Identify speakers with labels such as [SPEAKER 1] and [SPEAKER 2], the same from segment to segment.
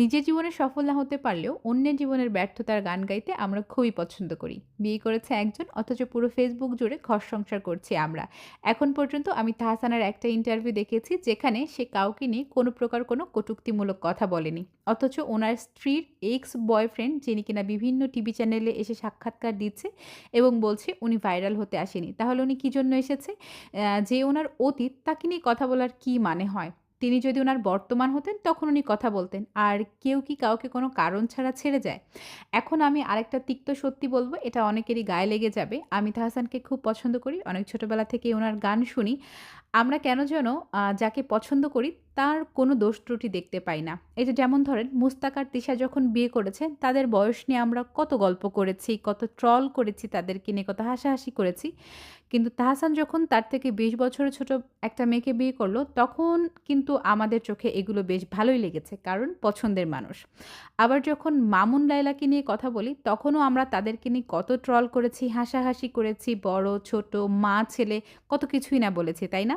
[SPEAKER 1] নিজের জীবনে সফল না হতে পারলেও অন্যের জীবনের ব্যর্থতার গান গাইতে আমরা খুবই পছন্দ করি। বিয়ে করেছে একজন, অথচ পুরো ফেসবুক জুড়ে ঘর সংসার করছি আমরা। এখন পর্যন্ত আমি তাহসানের একটা ইন্টারভিউ দেখেছি যেখানে সে কাউকে নিয়ে কোনো প্রকার কোনো কটূক্তিমূলক কথা বলেনি। অথচ ওনার স্ত্রীর এক্স বয়ফ্রেন্ড যিনি কিনা বিভিন্ন টিভি চ্যানেলে এসে সাক্ষাৎকার দিচ্ছে এবং বলছে উনি ভাইরাল হতে আসেনি। তাহলে উনি কী জন্য এসেছে? যে ওনার অতীত, তাকে নিয়ে কথা বলার কী মানে হয়? তিনি যদি ওনার বর্তমান হতেন, তখন উনি কথা বলতেন। আর কেউ কি কাউকে কোনো কারণ ছাড়া ছেড়ে যায়? এখন আমি আরেকটা তিক্ত সত্যি বলব, এটা অনেকেরই গায়ে লেগে যাবে। আমি তাহসানকে খুব পছন্দ করি, অনেক ছোটোবেলা থেকে ওনার গান শুনি। আমরা কেন যেন যাকে পছন্দ করি, তার কোনো দোষ ত্রুটি দেখতে পাই না। যে যেমন ধরেন, মুস্তাক আর তিশা যখন বিয়ে করেছে, তাদের বয়স নিয়ে আমরা কত গল্প করেছি, কত ট্রল করেছি তাদেরকে নিয়ে, কত হাসাহাসি করেছি। কিন্তু তাহসান যখন তার থেকে বিশ বছরের ছোট একটা মেয়েকে বিয়ে করল, তখন কিন্তু আমাদের চোখে এগুলো বেশ ভালোই লেগেছে, কারণ পছন্দের মানুষ। আবার যখন মামুন লাইলাকে নিয়ে কথা বলি, তখনও আমরা তাদেরকে নিয়ে কত ট্রল করেছি, হাসাহাসি করেছি, বড়, ছোট, মা, ছেলে, কত কিছুই না বলেছি, তাই না?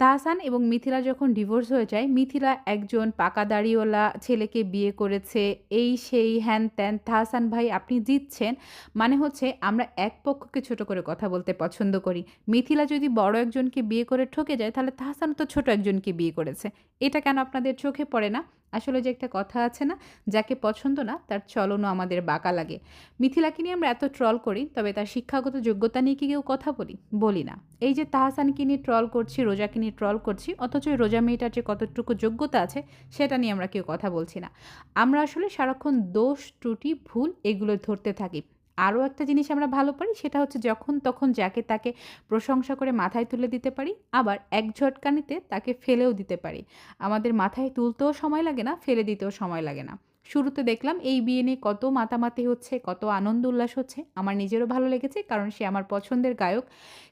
[SPEAKER 1] তাহসান এবং মিথিলা যখন ডিভোর্স হয়ে যায়, মিথিলা একজন পাকা দাড়িওয়ালা ছেলেকে বিয়ে করেছে। এই সেই হ্যান ত্যান, তাহসান ভাই আপনি জিতছেন। মানে হচ্ছে আমরা এক পক্ষকে ছোট করে কথা বলতে পছন্দ করি। মিথিলা যদি বড় একজনকে বিয়ে করে ঠকে যায়, তাহলে তাহসান তো ছোট একজনকে বিয়ে করেছে। এটা কেন আপনাদের চোখে পড়ে না? আসলে যে একটা কথা আছে না, যাকে পছন্দ না, তার চলনও আমাদের বাঁকা লাগে। মিথিলাকে নিয়ে আমরা এত ট্রল করি, তবে তার শিক্ষাগত যোগ্যতা নিয়ে কি কেউ কথা বলি? বলি না। এই যে তাহাসানকে নিয়ে ট্রল করছি, রোজাকে নিয়ে ট্রল করছি, অথচ রোজা মেয়েটার যে কতটুকু যোগ্যতা আছে, সেটা নিয়ে আমরা কেউ কথা বলছি না। আমরা আসলে সারাক্ষণ দোষ, ত্রুটি, ভুল এগুলো ধরতে থাকি। আরও একটা জিনিস আমরা ভালো পারি, সেটা হচ্ছে যখন তখন যাকে তাকে প্রশংসা করে মাথায় তুলে দিতে পারি, আবার এক ঝটকানিতে তাকে ফেলেও দিতে পারি। আমাদের মাথায় তুলতেও সময় লাগে না, ফেলে দিতেও সময় লাগে না। শুরুতে দেখলাম এই বিয়ে নিয়ে কত মাতামাতি হচ্ছে, কত আনন্দ উল্লাস হচ্ছে, আমার নিজেরও ভালো লেগেছে কারণ সে আমার পছন্দের গায়ক।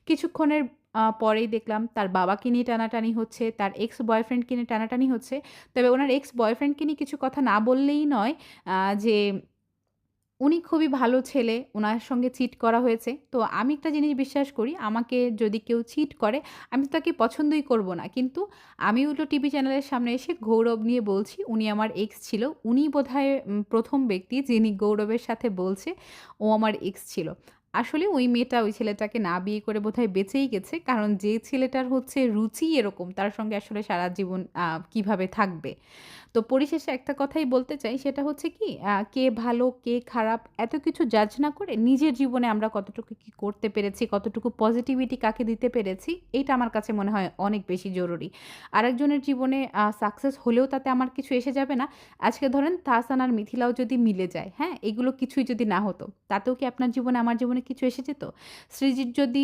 [SPEAKER 1] কিছুক্ষণের পরেই দেখলাম তার বাবাকে নিয়ে টানাটানি হচ্ছে, তার এক্স বয়ফ্রেন্ডকে নিয়ে টানাটানি হচ্ছে। তবে ওনার এক্স বয়ফ্রেন্ডকে নিয়ে কিছু কথা না বললেই নয় যে উনি খুবই ভালো ছেলে ওনার সঙ্গে চিট করা হয়েছে। তো আমি একটা জিনিস বিশ্বাস করি, আমাকে যদি কেউ চিট করে, আমি তাকে পছন্দই করব না। কিন্তু আমি উল্টো টিভি চ্যানেলের সামনে এসে গৌরব নিয়ে বলছি, উনি আমার এক্স ছিল, উনি বোধহয় প্রথম ব্যক্তি যিনি গৌরবের সাথে বলছে, ও আমার এক্স ছিল। আসলে ওই মেয়েটা ওই ছেলেটাকে না বিয়ে করে বোধহয় বেঁচেই গেছে। কারণ যে ছেলেটার হচ্ছে রুচি এরকম, তার সঙ্গে আসলে সারা জীবন কীভাবে থাকবে? তো পরিশেষে একটা কথাই বলতে চাই, সেটা হচ্ছে কি কে ভালো, কে খারাপ, এত কিছু জাজ না করে নিজের জীবনে আমরা কতটুকু কি করতে পেরেছি, কতটুকু পজিটিভিটি কাকে দিতে পেরেছি এটা আমার কাছে মনে হয় অনেক বেশি জরুরি। আরেকজনের জীবনে সাকসেস হলেও তাতে আমার কিছু এসে যাবে না। আজকে ধরেন তাহসান আর মিথিলাও যদি মিলে যায় হ্যাঁ? এগুলো কিছুই যদি না হতো, তাতেও কি আপনার জীবনে, আমার জীবনে কিছু এসে যেত সৃজিত যদি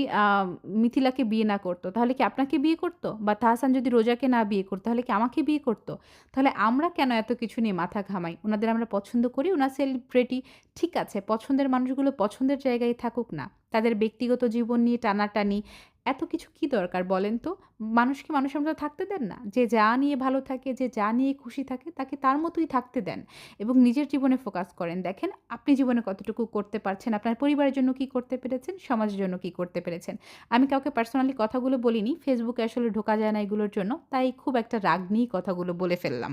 [SPEAKER 1] মিথিলাকে বিয়ে না করতো, তাহলে কি আপনাকে বিয়ে করতো? বা তাহসান যদি রোজাকে না বিয়ে করতো, তাহলে কি আমাকে বিয়ে করতো? তাহলে আমরা কেন এত কিছু নিয়ে মাথা ঘামাই? ওনাদের আমরা পছন্দ করি, ওনার সেলিব্রিটি ঠিক আছে, পছন্দের মানুষগুলো পছন্দের জায়গায় থাকুক না। তাদের ব্যক্তিগত জীবন নিয়ে টানাটানি এত কিছু কি দরকার বলেন তো? মানুষকে মানুষের মতো থাকতে দেন না? যে যা নিয়ে ভালো থাকে, যে যা নিয়ে খুশি থাকে, তাকে তার মতোই থাকতে দেন এবং নিজের জীবনে ফোকাস করেন। দেখেন, আপনি জীবনে কতটুকু করতে পারছেন? আপনার পরিবারের জন্য কি করতে পেরেছেন? সমাজের জন্য কি করতে পেরেছেন? আমি কাউকে পার্সোনালি কথাগুলো বলিনি ফেসবুকে আসলে ঢোকা যায় না এগুলোর জন্য, তাই খুব একটা রাগ নিয়েই কথাগুলো বলে ফেললাম।